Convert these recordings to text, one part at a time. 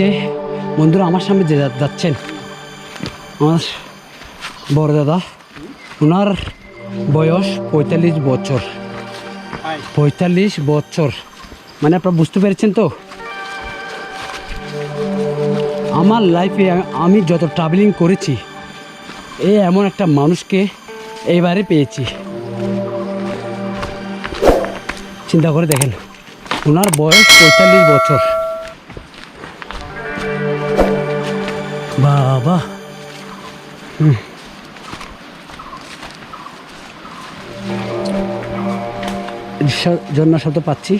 যে বন্ধুরা আমার সামনে যে যাচ্ছেন। আমার বড় দাদা, ওনার বয়স পঁয়তাল্লিশ বছর। পঁয়তাল্লিশ বছর। মানে আপনারা বুঝতে পেরেছেন তো? আমার লাইফে আমি যত ট্রাভেলিং করেছি, এ এমন একটা মানুষকে এইবারে পেয়েছি। চিন্তা করে দেখেন, ওনার বয়স পঁয়তাল্লিশ বছর। বাবা। হুম। শব্দ পাচ্ছি।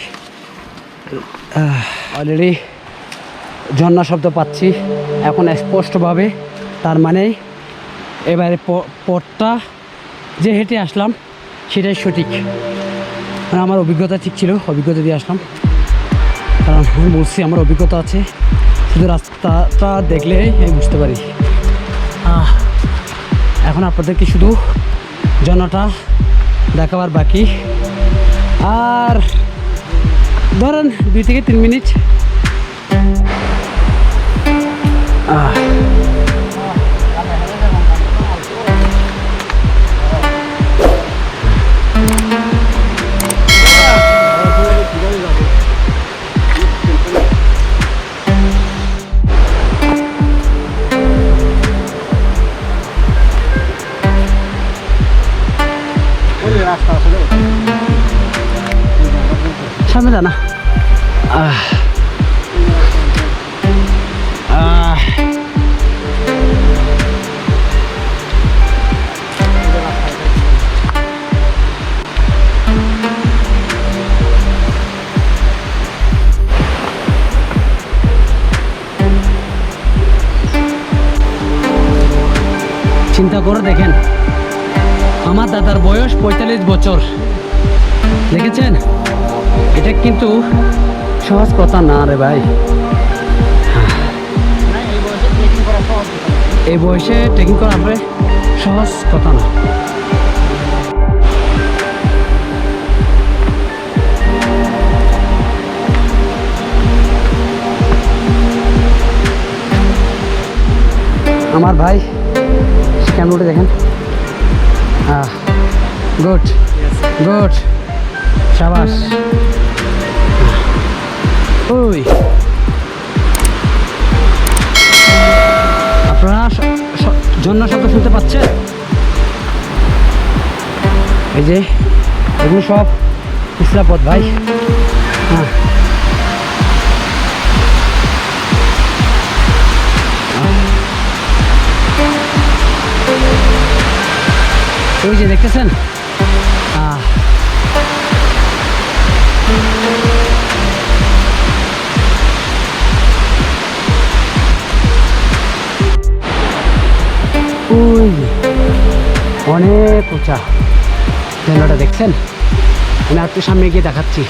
অলরেডি ঝর্ণা শব্দ পাচ্ছি। এখন স্পষ্টভাবে, তার মানে এবারে পথটা যে হেঁটে আসলাম, সেটাই সঠিক। মানে আমার অভিজ্ঞতা ঠিক ছিল, অভিজ্ঞতা দিয়ে আসলাম। কারণ আমি বলছি আমার অভিজ্ঞতা আছে। শুধু রাস্তাটা দেখলে আমি বুঝতে পারি। এখন আপনাদেরকে শুধু জনটা দেখাবার বাকি। আর ধরেন দুই থেকে তিন মিনিট। আহ, আহ, চিন্তা করে দেখেন আমার দাদার বয়স পঁয়তাল্লিশ বছর। দেখেছেন? এটা কিন্তু সহজ কথা না রে ভাই। এই বয়সে ট্রেকিং করা আপনার সহজ কথা না। আমার ভাই কেমন উঠে দেখেন। গুড গুড সাবাস। ওই আপনারা ঝর্ণা শব্দ শুনতে পাচ্ছেন এই যে, এগুলো সব ইসলাপথ ভাই। হ্যাঁ। ওই যে দেখতেছেন? ওই অনেক উঁচা। ঝর্ণাটা দেখছেন? আমি একটু সামনে গিয়ে দেখাচ্ছি।